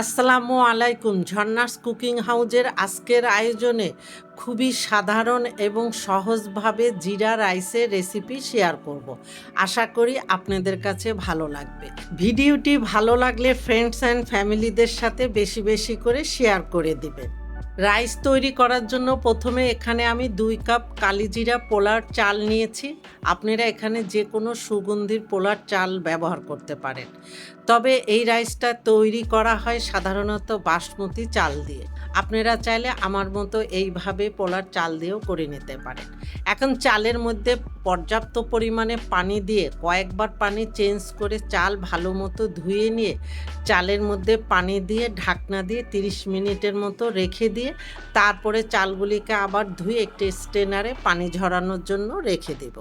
আসসালামু আলাইকুম। ঝর্ণাস কুকিং হাউজের আজকের আয়োজনে খুবই সাধারণ এবং সহজভাবে জিরা রাইসের রেসিপি শেয়ার করব। আশা করি আপনাদের কাছে ভালো লাগবে। ভিডিওটি ভালো লাগলে ফ্রেন্ডস অ্যান্ড ফ্যামিলিদের সাথে বেশি বেশি করে শেয়ার করে দিবেন। রাইস তৈরি করার জন্য প্রথমে এখানে আমি দুই কাপ কালিজিরা পোলার চাল নিয়েছি। আপনারা এখানে যে কোনো সুগন্ধির পোলার চাল ব্যবহার করতে পারেন। তবে এই রাইসটা তৈরি করা হয় সাধারণত বাসমতি চাল দিয়ে। আপনারা চাইলে আমার মতো এইভাবে পোলার চাল দিয়েও করে নিতে পারেন। এখন চালের মধ্যে পর্যাপ্ত পরিমাণে পানি দিয়ে কয়েকবার পানি চেঞ্জ করে চাল ভালো মতো ধুয়ে নিয়ে চালের মধ্যে পানি দিয়ে ঢাকনা দিয়ে 30 মিনিটের মতো রেখে দিয়ে তারপরে চালগুলিকে আবার ধুয়ে একটি স্টেনারে পানি ঝরানোর জন্য রেখে দেব।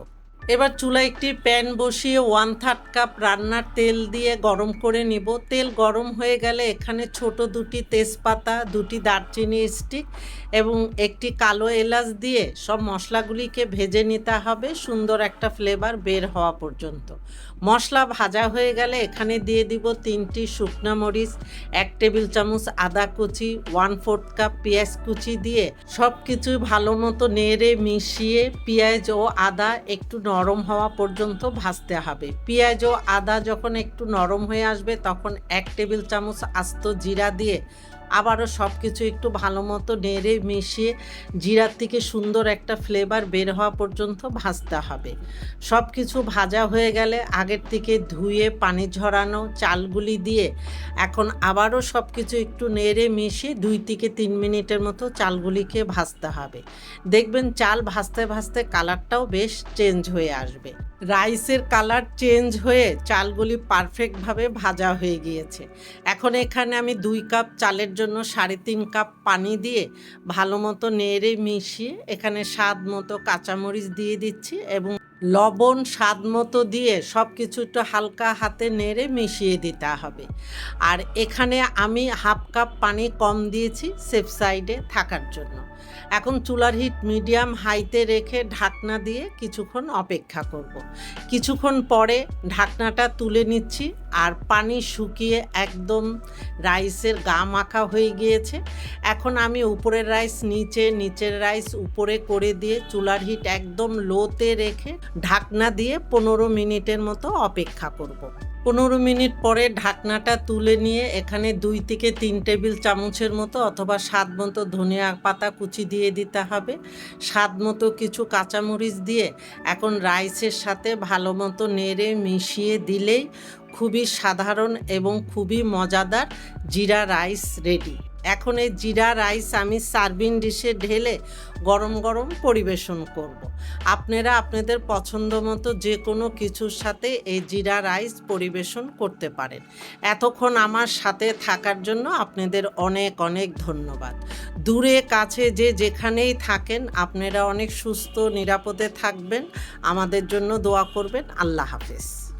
এবার চুলায় একটি প্যান বসিয়ে ওয়ান থার্ড কাপ রান্নার তেল দিয়ে গরম করে নিব। তেল গরম হয়ে গেলে এখানে ছোট দুটি তেজপাতা, দুটি দারচিনি স্টিক এবং একটি কালো এলাচ দিয়ে সব মশলাগুলিকে ভেজে নিতে হবে। সুন্দর একটা ফ্লেভার বের হওয়া পর্যন্ত। মশলা ভাজা হয়ে গেলে এখানে দিয়ে দিব তিনটি শুকনা মরিচ, এক টেবিল চামচ আদা কুচি ওয়ান ফোর্থ কাপ পেঁয়াজ কুচি দিয়ে সব কিছু ভালো মতো নেড়ে মিশিয়ে পেঁয়াজ ও আদা একটু নরম হওয়া পর্যন্ত ভাজতে হবে। পেঁয়াজ ও আদা যখন একটু নরম হয়ে আসবে, তখন এক টেবিল চামচ আস্ত জিরা দিয়ে আবারও সব কিছু একটু ভালো মতো নেড়ে মিশিয়ে জিরার থেকে সুন্দর একটা ফ্লেভার বের হওয়া পর্যন্ত ভাজতে হবে। সব কিছু ভাজা হয়ে গেলে আগের থেকে ধুয়ে, পানি ঝরানো, চালগুলি দিয়ে এখন আবারও সব কিছু একটু নেড়ে মিশিয়ে দুই থেকে তিন মিনিটের মতো চালগুলিকে ভাজতে হবে। দেখবেন চাল ভাজতে ভাজতে কালারটাও বেশ চেঞ্জ হয়ে আসবে। রাইসের কালার চেঞ্জ হয়ে চালগুলি পারফেক্টভাবে ভাজা হয়ে গিয়েছে। এখন এখানে আমি দুই কাপ চালের জন্য সাড়ে তিন কাপ পানি দিয়ে ভালো মতো নেড়ে মিশিয়ে এখানে স্বাদ মতো কাঁচামরিচ দিয়ে দিচ্ছি এবং লবণ স্বাদ মতো দিয়ে সব কিছু একটু হালকা হাতে নেড়ে মিশিয়ে দিতে হবে। আর এখানে আমি হাফ কাপ পানি কম দিয়েছি সেফ সাইডে থাকার জন্য। এখন চুলার হিট মিডিয়াম হাইতে রেখে ঢাকনা দিয়ে কিছুক্ষণ অপেক্ষা করব। কিছুক্ষণ পরে ঢাকনাটা তুলে নিচ্ছি আর পানি শুকিয়ে একদম রাইসের গা মাখা হয়ে গিয়েছে এখন আমি উপরের রাইস, নিচে, নিচের রাইস উপরে করে দিয়ে চুলার হিট একদম লোতে রেখে ঢাকনা দিয়ে পনেরো মিনিটের মতো অপেক্ষা করব। পনেরো মিনিট পরে ঢাকনাটা তুলে নিয়ে এখানে দুই থেকে তিন টেবিল চামচের মতো অথবা স্বাদ মতো ধনিয়া পাতা কুচি দিয়ে দিতে হবে। স্বাদ মতো কিছু কাঁচামরিচ দিয়ে এখন রাইসের সাথে ভালো মতো নেড়ে মিশিয়ে দিলেই খুবই সাধারণ এবং খুবই মজাদার জিরা রাইস রেডি। এখন এই জিরা, রাইস আমি সার্ভিং ডিশে ঢেলে গরম গরম পরিবেশন করব। আপনারা আপনাদের পছন্দ মতো যে কোনো কিছুর সাথে এই জিরা, রাইস পরিবেশন করতে পারেন। এতক্ষণ আমার সাথে থাকার জন্য আপনাদের অনেক অনেক ধন্যবাদ। দূরে, কাছে, যে যেখানেই থাকেন, আপনারা অনেক সুস্থ, নিরাপদে থাকবেন। আমাদের জন্য দোয়া করবেন। আল্লাহ হাফেজ।